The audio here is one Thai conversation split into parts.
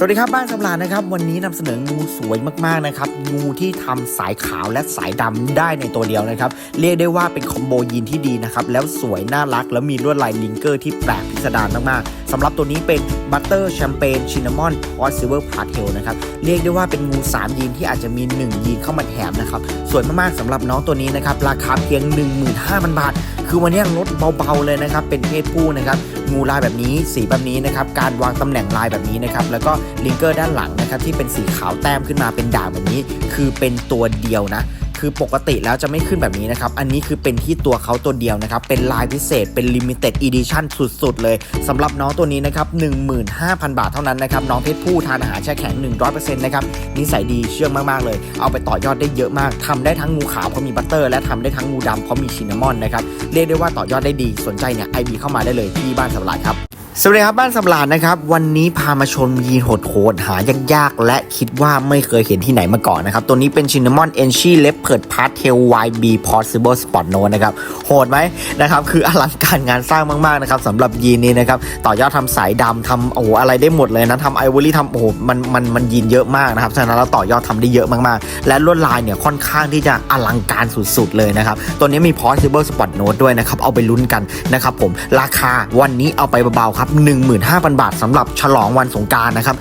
สวัสดีครับบ้านสำราญนะครับ วันนี้นำเสนองูสวยมากๆนะครับงูที่ทำสายขาวและสายดำได้ในตัวเดียวนะครับ เรียกได้ว่าเป็นคอมโบยีนที่ดีนะครับ แล้วสวยน่ารัก แล้วมีลวดลายลิงเกอร์ที่แปลกพิสดารมากๆสำหรับตัวนี้เป็นบัตเตอร์แชมเปญชินนามอนพอสซิเวอร์พาร์เทลนะครับ เรียกได้ว่าเป็นงู 3 ยีนที่อาจจะมี 1 ยีนเข้ามาแถมนะครับ สวยมากๆสำหรับน้องตัวนี้นะครับ ราคาเพียง 15,000 บาท คือวันนี้ลดเบาๆเลยนะครับ เป็นเพศผู้นะครับ งูลายแบบนี้ สีแบบนี้นะครับการวางตำแหน่งลายแบบนี้นะครับแล้วก็ลิงเกอร์ด้านหลังนะครับที่เป็นสีขาวแต้มขึ้นมาเป็นด่างแบบนี้ คือเป็นตัวเดียวนะ คือปกติแล้วจะไม่ขึ้นแบบนี้นะครับ อันนี้คือเป็นที่ตัวเขาตัวเดียวนะครับ เป็นลายพิเศษ เป็น limited edition สุดๆ เลยสำหรับน้องตัวนี้นะครับ 15,000 บาทเท่านั้นนะครับ น้องเพศผู้ทานอาหารแช่แข็ง 100%นะครับ นิสัยดีเชื่องมากๆ เลย เอาไปต่อยอดได้เยอะมากทำได้ทั้งงูขาวเพราะมีบัตเตอร์ และทำได้ทั้งงูดำเพราะมีชินนามอนนะครับ เรียกได้ว่าต่อยอดได้ดี สนใจเนี่ยไอบีเข้ามาได้เลยที่บ้านสำราญครับ สวัสดีครับบ้านสำราญนะครับ วันนี้พามาชมยีนโหดๆหายากๆ และคิดว่าไม่เคยเห็นที่ไหนมาก่อนนะครับ ตัวนี้เป็นชินนามอนเอนชี่เลปเพิร์ดพาร์ทเทล YB Possible Spot No นนะครับ โหดไหมนะครับ คืออลังการงานสร้างมากๆนะครับสำหรับยีนนี้นะครับ ต่อยอดทำสายดำทำโอ้โหอะไรได้หมดเลยนะทำไอวอรี่ทำโอ้โหมันมันมันยีนเยอะมากนะครับฉะนั้นเราต่อยอดทำได้เยอะมากๆ และลวดลายเนี่ยค่อนข้างที่จะอลังการสุดๆเลยนะครับตัวนี้มี Possible Spot Note ด้วยนะครับเอาไปลุ้นกันนะครับผมราคาวันนี้เอาไปเบาๆครับ15,000 บาทสำหรับฉลองวันสงการนะครับ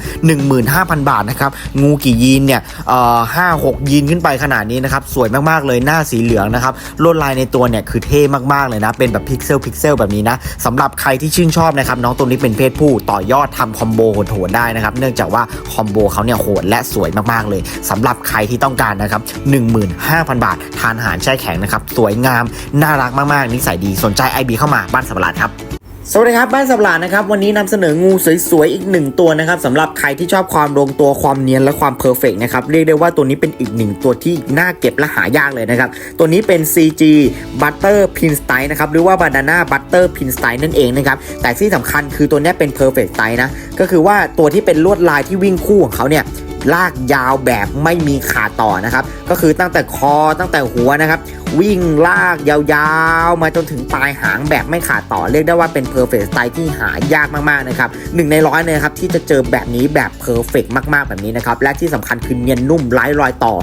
15,000 บาทนะครับ งูกี่ยีนเนี่ยเอ่อห้าหกยีนขึ้นไปขนาดนี้นะครับ สวยมากๆเลยหน้าสีเหลืองนะครับลวดลายในตัวเนี่ยคือเท่มากๆเลยนะ เป็นแบบพิกเซลพิกเซลแบบนี้นะสำหรับใครที่ชื่นชอบนะครับน้องตัวนี้เป็นเพศผู้ต่อยอดทำคอมโบโหดๆได้นะครับ เนื่องจากว่าคอมโบเขาเนี่ยโหดและสวยมากๆเลยสำหรับใครที่ต้องการนะครับ15,000 บาท ทานอาหารแช่แข็งนะครับ สวยงาม น่ารักมากๆ นิสัยดี สนใจ IB เข้ามาบ้านสับหลาดครับ สวัสดีครับบ้านสับหลาดนะครับวันนี้นำเสนองูสวยๆอีกหนึ่งตัวนะครับสำหรับใครที่ชอบความลงตัวความเนียนและความเพอร์เฟกนะครับเรียกได้ว่าตัวนี้เป็นอีกหนึ่งตัวที่น่าเก็บและหายากเลยนะครับตัวนี้เป็น CG Butter Pin Style นะครับหรือว่า Banana Butter Pin Style นั่นเองนะครับแต่ที่สำคัญคือตัวนี้เป็น Perfect Style นะก็คือว่าตัวที่เป็นลวดลายที่วิ่งคู่ของเขาเนี่ย ลากยาวแบบไม่มีขาดต่อนะครับ ก็คือตั้งแต่คอตั้งแต่หัวนะครับ วิ่งลากยาวๆ มาจนถึงปลายหางแบบไม่ขาดต่อ เรียกได้ว่าเป็น perfect style ที่หายากมากๆนะครับหนึ่งในร้อยเลยครับที่จะเจอแบบนี้แบบ perfect มากๆแบบนี้นะครับและที่สำคัญคือเนียนนุ่มไร้รอยต่อ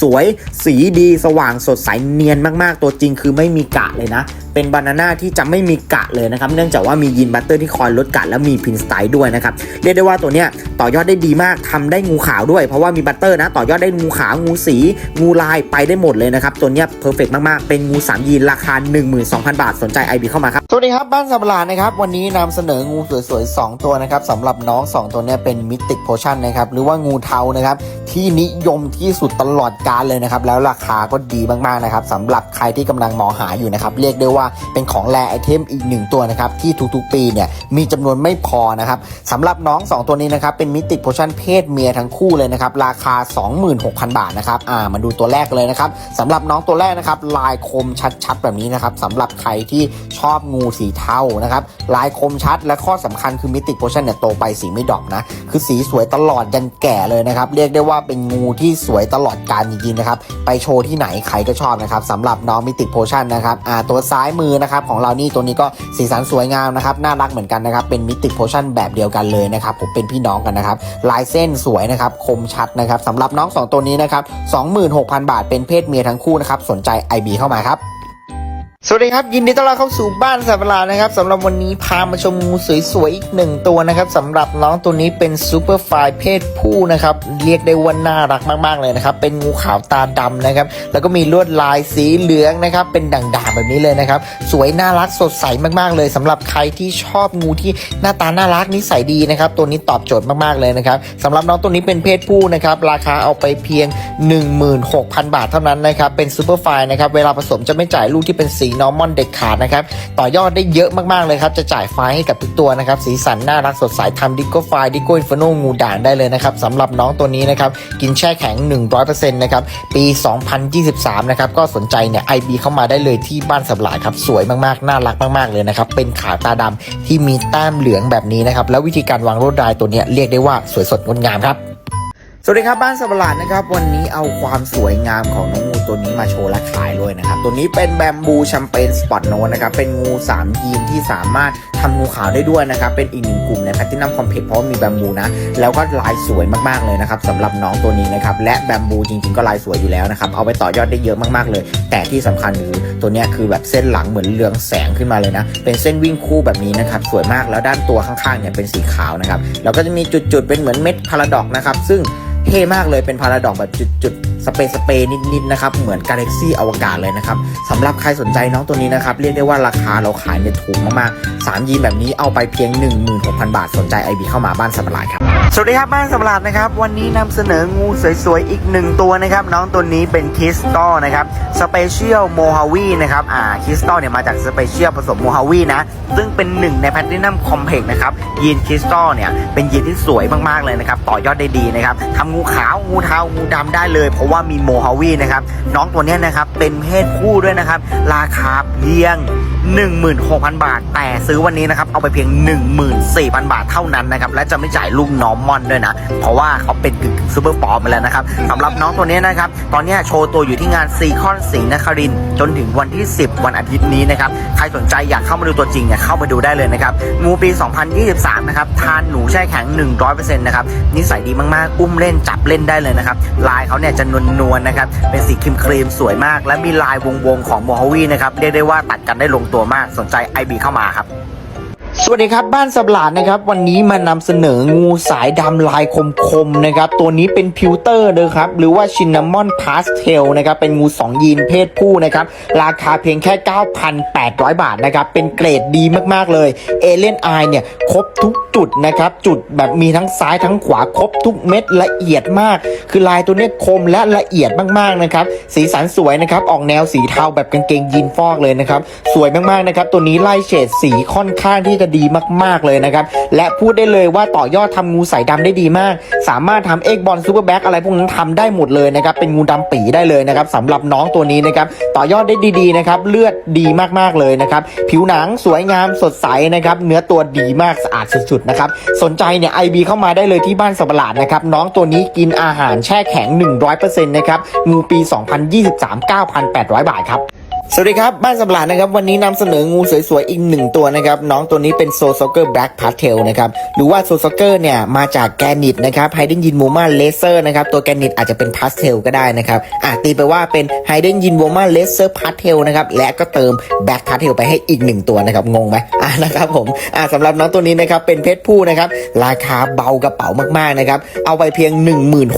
สวยสีดีสว่างสดใสเนียนมากๆ ตัวจริงคือไม่มีกะเลยนะ เป็นบานาน่าที่จะไม่มีกะเลยนะครับ เนื่องจากว่ามียินบัตเตอร์ที่คอยลดกะและมีพินสไตล์ด้วยนะครับ เรียกได้ว่าตัวเนี้ยต่อยอดได้ดีมากทำได้งูขาวด้วย เพราะว่ามีบัตเตอร์นะต่อยอดได้งูขาวงูสี งูลายไปได้หมดเลยนะครับ ตัวเนี้ยเพอร์เฟกมากๆ เป็นงูสามยีนราคา 12,000 บาทสนใจ IB เข้ามาครับ สวัสดีครับบ้านสับหลาดนะครับวันนี้นำเสนองูสวยๆ 2 ตัวนะครับสำหรับน้อง 2 ตัวเนี้ยเป็นมิติกโพชั่นนะครับหรือว่างูเทานะครับที่นิยมที่สุดตลอดกาลเลยนะครับแล้วราคาก็ดีมากๆนะครับสำหรับใครที่กำลังมองหาอยู่นะครับเรียกได้ว่าเป็นของแรไอเทมอีกหนึ่งตัวนะครับที่ทุกๆปีเนี่ยมีจำนวนไม่พอนะครับสำหรับน้อง 2 ตัวนี้นะครับเป็นมิติโพชั่นเพศเมียทั้งคู่เลยนะครับราคา 26,000 บาทนะครับอ่ามาดูตัวแรกเลยนะครับสำหรับน้องตัวแรกนะครับลายคมชัดๆแบบนี้นะครับสำหรับใครที่ชอบงูสีเทานะครับลายคมชัดและข้อสำคัญคือมิติโพชั่นเนี่ยโตไปสีไม่ดอปนะคือสีสวยตลอดยันแก่เลยนะครับเรียกได้ว่าเป็นงูที่สวยตลอดการจริงๆนะครับไปโชว์ที่ไหนใครก็ชอบนะครับสำหรับน้องมิติโพชั่นนะครับอ่าตัวซ้ายมือนะครับของเรานี่ตัวนี้ก็สีสันสวยงามนะครับน่ารักเหมือนกันนะครับเป็นมิติโพชั่นแบบเดียวกันเลยนะครับผมเป็นพี่น้องกันนะครับลายเส้นสวยนะครับคมชัดนะครับสำหรับน้องสองตัวนี้นะครับ26,000 บาทเป็นเพศเมียทั้งคู่นะครับสนใจ IB เข้ามาครับ สวัสดีครับ ยินดีต้อนรับเข้าสู่บ้านสัตว์ประหลาดนะครับสำหรับวันนี้พามาชมงูสวยๆ อีกหนึ่งตัวนะครับสำหรับน้องตัวนี้เป็นซูเปอร์ไฟเพศผู้นะครับ เรียกได้ว่าน่ารักมากๆเลยนะครับ เป็นงูขาวตาดำนะครับ แล้วก็มีลวดลายสีเหลืองนะครับ เป็นด่างๆแบบนี้เลยนะครับ สวยน่ารักสดใสมากๆเลยสำหรับใครที่ชอบงูที่หน้าตาน่ารักนิสัยดีนะครับ ตัวนี้ตอบโจทย์มากๆเลยนะครับสำหรับน้องตัวนี้เป็นเพศผู้นะครับราคาเอาไปเพียง 16,000 บาทเท่านั้นนะครับเป็นซูเปอร์ไฟนะครับเวลาผสมจะไม่จ่ายลูกที่เป็นสีนอร์มอนเด็ดขาดนะครับ ต่อยอดได้เยอะมากๆเลยครับ จะจ่ายไฟให้กับทุกตัวนะครับ สีสันน่ารักสดใสทำดิโก้ไฟดิโก้อินฟโนงูด่างได้เลยนะครับสำหรับน้องตัวนี้นะครับ กินแช่แข็ง 100%นะครับปี 2023 นะครับ ก็สนใจเนี่ย IB เข้ามาได้เลยที่บ้านสับหลายครับ สวยมากๆ น่ารักมากๆเลยนะครับ เป็นขาตาดำที่มีแต้มเหลืองแบบนี้นะครับ แล้ววิธีการวางลวดลายตัวเนี้ยเรียกได้ว่าสวยสดงดงามครับสวัสดีครับบ้านสับหลาดนะครับ วันนี้เอาความสวยงามของน้อง ตัวนี้มาโชว์และขายด้วยนะครับ ตัวนี้เป็นแบมบูแชมเปญสปอตโนนะครับ เป็นงู3ยีนที่สามารถทำงูขาวได้ด้วยนะครับ เป็นอีกหนึ่งกลุ่มในแพทินัมคอมเพล็กเพราะมีแบมบูนะ แล้วก็ลายสวยมากๆเลยนะครับสำหรับน้องตัวนี้นะครับ และแบมบูจริงๆก็ลายสวยอยู่แล้วนะครับ เอาไปต่อยอดได้เยอะมากๆเลย แต่ที่สำคัญคือตัวเนี้ยคือแบบเส้นหลังเหมือนเรืองแสงขึ้นมาเลยนะ เป็นเส้นวิ่งคู่แบบนี้นะครับ สวยมาก แล้วด้านตัวข้างๆเนี่ยเป็นสีขาวนะครับ แล้วก็จะมีจุดๆเป็นเหมือนเม็ดพาราดอกนะครับ ซึ่ง เท่มากเลยเป็นพาราดอกแบบจุดๆสเปซสเปรย์นิดๆนะครับ เหมือนกาแล็กซี่อวกาศเลยนะครับสำหรับใครสนใจน้องตัวนี้นะครับ เรียกได้ว่าราคาเราขายเนี่ยถูกมากๆ3ยีนแบบนี้เอาไปเพียง 16,000 บาทสนใจ IB เข้ามาบ้านสับปหลายครับ สวัสดีครับบ้านสับปะหลาดนะครับ วันนี้นำเสนองูสวยๆ อีกหนึ่งตัวนะครับ น้องตัวนี้เป็นคิสตอนะครับสเปเชียลโมฮาวีนะครับอ่าคิสตอเนี่ยมาจากสเปเชียลผสมโมฮาวีนะ ซึ่งเป็นหนึ่งในแพลตินัมคอมเพล็กนะครับยีนคิสตอเนี่ยเป็นยีนที่สวยมากๆเลยนะครับ ต่อยอดได้ดีนะครับทำงูขาว งูเทางูดำได้เลย เพราะว่ามีโมฮาวีนะครับน้องตัวนี้นะครับเป็นเพศคู่ด้วยนะครับ ราคาเพียง 16,000 บาท แต่ซื้อวันนี้นะครับเอาไปเพียง 14,000 บาทเท่านั้นนะครับและจะไม่จ่ายลูกน้องมอนด้วยนะ เพราะว่าเขาเป็นกึ่งซูเปอร์ปอมมาแล้วนะครับสำหรับน้องตัวนี้นะครับตอนนี้โชว์ตัวอยู่ที่งานซีคอนสิงห์นครินจนถึงวันที่ 10 วันอาทิตย์นี้นะครับใครสนใจอยากเข้ามาดูตัวจริงเนี่ยเข้ามาดูได้เลยนะครับงูปี 2023 นะครับทานหนูแช่แข็ง 100%นะครับนิสัยดีมากๆ อุ้มเล่นจับเล่นได้เลยนะครับลายเขาเนี่ยจะนวลๆนะครับเป็นสีครีมครีมสวยมาก และมีลายวงๆของโมฮาวีนะครับเรียกได้ว่าตัดกันได้ลงตัวมากสนใจไอบีเข้ามาครับ สวัสดีครับบ้านสับหลาดนะครับ วันนี้มานำเสนองูสายดำลายคมๆนะครับ ตัวนี้เป็นพิวเตอร์เลยครับ หรือว่าชินนามอนพาสเทลนะครับ เป็นงู2ยีนเพศผู้นะครับ ราคาเพียงแค่ 9,800 บาทนะครับ เป็นเกรดดีมากๆเลยเอเลนไอเนี่ยครบทุกจุดนะครับ จุดแบบมีทั้งซ้ายทั้งขวาครบทุกเม็ดละเอียดมาก คือลายตัวนี้คมและละเอียดมากๆนะครับ สีสันสวยนะครับ ออกแนวสีเทาแบบกางเกงยีนฟอกเลยนะครับ สวยมากๆนะครับ ตัวนี้ไล่เฉดสีค่อนข้างที่จะดีมากๆเลยนะครับ และพูดได้เลยว่าต่อยอดทำงูสายดำได้ดีมาก สามารถทำเอ็กบอลซูเปอร์แบ็กอะไรพวกนั้นทำได้หมดเลยนะครับ เป็นงูดำปีได้เลยนะครับสำหรับน้องตัวนี้นะครับ ต่อยอดได้ดีๆนะครับ เลือดดีมากๆเลยนะครับ ผิวหนังสวยงามสดใสนะครับ เนื้อตัวดีมากสะอาดสุดๆนะครับ สนใจเนี่ยไอบีเข้ามาได้เลยที่บ้านสับหลาดนะครับ น้องตัวนี้กินอาหารแช่แข็ง 100%นะครับ งูปี 2023 9,800 บาทครับ สวัสดีครับ บ้านสับหลาดนะครับ วันนี้นำเสนองูสวยๆ อีกหนึ่งตัวนะครับ น้องตัวนี้เป็นโซโซเกอร์แบล็กพาร์เทลนะครับ หรือว่าโซโซเกอร์เนี่ย มาจากแกนิตนะครับไฮเดนยินโวมาเลเซอร์นะครับ ตัวแกนิตอาจจะเป็นพาสเทลก็ได้นะครับ อะตีไปว่าเป็นไฮเดนยินโวมาเลเซอร์พาร์เทลนะครับ และก็เติมแบล็กพาร์เทลไปให้อีกหนึ่งตัวนะครับ งงไหมอะนะครับผม อะสำหรับน้องตัวนี้นะครับ เป็นเพศผู้นะครับ ราคาเบากระเป๋ามากๆนะครับ เอาไปเพียง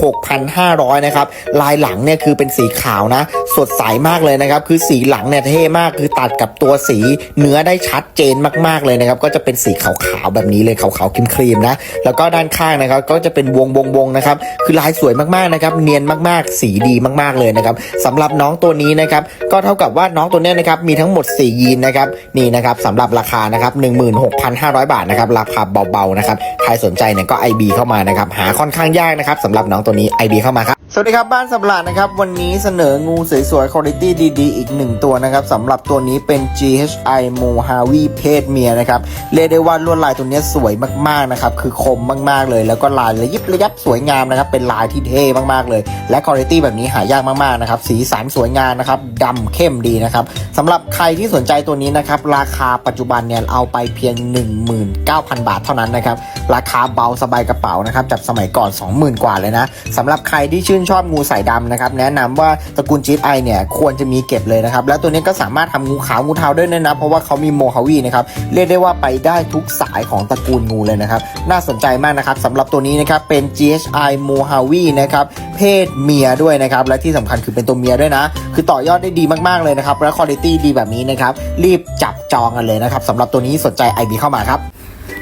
16,500นะครับ ลายหลังเนี่ยคือเป็นสีขาวนะ สดใสมากเลยนะครับ คือสีหลังเนี่ยเท่มากคือตัดกับตัวสีเนื้อได้ชัดเจนมากๆเลยนะครับ ก็จะเป็นสีขาวๆแบบนี้เลยขาวๆครีมๆนะ แล้วก็ด้านข้างนะครับ ก็จะเป็นวงวงวงๆนะครับ คือลายสวยมากๆนะครับ เนียนมากๆ สีดีมากๆเลยนะครับสำหรับน้องตัวนี้นะครับ ก็เท่ากับว่าน้องตัวนี้นะครับ มีทั้งหมด 4 ยีนนะครับ นี่นะครับสำหรับราคานะครับ16,500 บาทนะครับ ราคาเบาๆนะครับ ใครสนใจเนี่ยก็ IB เข้ามานะครับ หาค่อนข้างยากนะครับสำหรับน้องตัวนี้ IB เข้ามาครับ สวัสดีครับบ้านสับหลาดนะครับ วันนี้เสนองูสวยๆคุณภาพดีๆ อีกหนึ่งตัวัวนะครับสำหรับตัวนี้เป็น GHI Mojave เพศเมียนะครับเรียกได้ว่าลวดลายตัวนี้สวยมากๆนะครับคือคมมากๆเลย แล้วก็ลายระยิบระยับสวยงามนะครับเป็นลายที่เท่มากๆเลย และคุณภาพแบบนี้หายากมากๆนะครับสีสันสวยงามนะครับดำเข้มดีนะครับสำหรับใครที่สนใจตัวนี้นะครับราคาปัจจุบันเนี่ยเอาไปเพียง 19,000 บาทเท่านั้นนะครับราคาเบาสบายกระเป๋านะครับจากสมัยก่อน 20,000 กว่าเลยนะสำหรับใครที่ชื่นชอบงูสายดำนะครับแนะนำว่าตระกูลจีไอเนี่ยควรจะมีเก็บเลยนะครับแล้วตัวนี้ก็สามารถทำงูขาวงูเทาได้วยนะ เพราะว่าเขามีโมฮาวีนะครับเรียกได้ว่าไปได้ทุกสายของตระกูลงูเลยนะครับ น่าสนใจมากนะครับสำหรับตัวนี้นะครับเป็น GHI Mojave นะครับเพศเมียด้วยนะครับและที่สำคัญคือเป็นตัวเมียด้วยนะ คือต่อยอดได้ดีมากๆเลยนะครับและคุณภาพดีแบบนี้นะครับรีบจับจองกันเลยนะครับสำหรับตัวนี้สนใจ IB เข้ามาครับ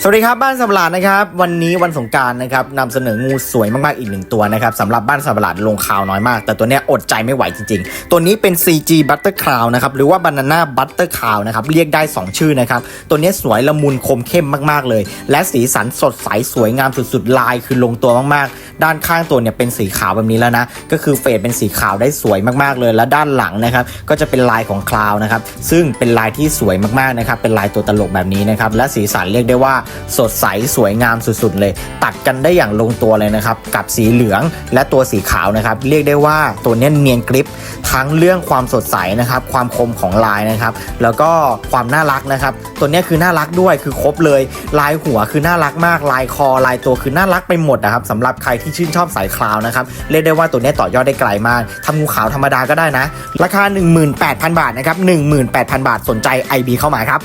สวัสดีครับบ้านสับหลาดนะครับวันนี้วันสงการนะครับนำเสนองูสวยมากๆอีกหนึ่งตัวนะครับสำหรับบ้านสับหลาดลงข่าวน้อยมาก แต่ตัวเนี้ยอดใจไม่ไหวจริงๆ ตัวนี้เป็น CG Butter Cloud นะครับหรือว่า Banana Butter Cloud นะครับเรียกได้ 2 ชื่อนะครับตัวนี้สวยละมุนคมเข้มมากๆเลย และสีสันสดใสสวยงามสุดๆลายคือลงตัวมากๆ ด้านข้างตัวเนี่ยเป็นสีขาวแบบนี้แล้วนะก็คือเฟดเป็นสีขาวได้สวยมากๆเลย และด้านหลังนะครับก็จะเป็นลายของคลาวนะครับซึ่งเป็นลายที่สวยมากๆนะครับเป็นลายตัวตลกแบบนี้นะครับและสีสันเรียกได้ว่าสดใสสวยงามสุดๆเลย ตัดกันได้อย่างลงตัวเลยนะครับ กับสีเหลืองและตัวสีขาวนะครับ เรียกได้ว่าตัวเนี้เนียนกริปทั้งเรื่องความสดใสนะครับ ความคมของลายนะครับ แล้วก็ความน่ารักนะครับ ตัวนี้คือน่ารักด้วยคือครบเลย ลายหัวคือน่ารักมาก ลายคอลายตัวคือน่ารักไปหมดนะครับสำหรับใครที่ชื่นชอบสายคลาวนะครับเรียกได้ว่าตัวนี้ต่อยอดได้ไกลมากทำงูขาวธรรมดาก็ได้นะ ราคา 18,000 บาทนะครับ18,000 บาทสนใจ IB เข้ามาครับ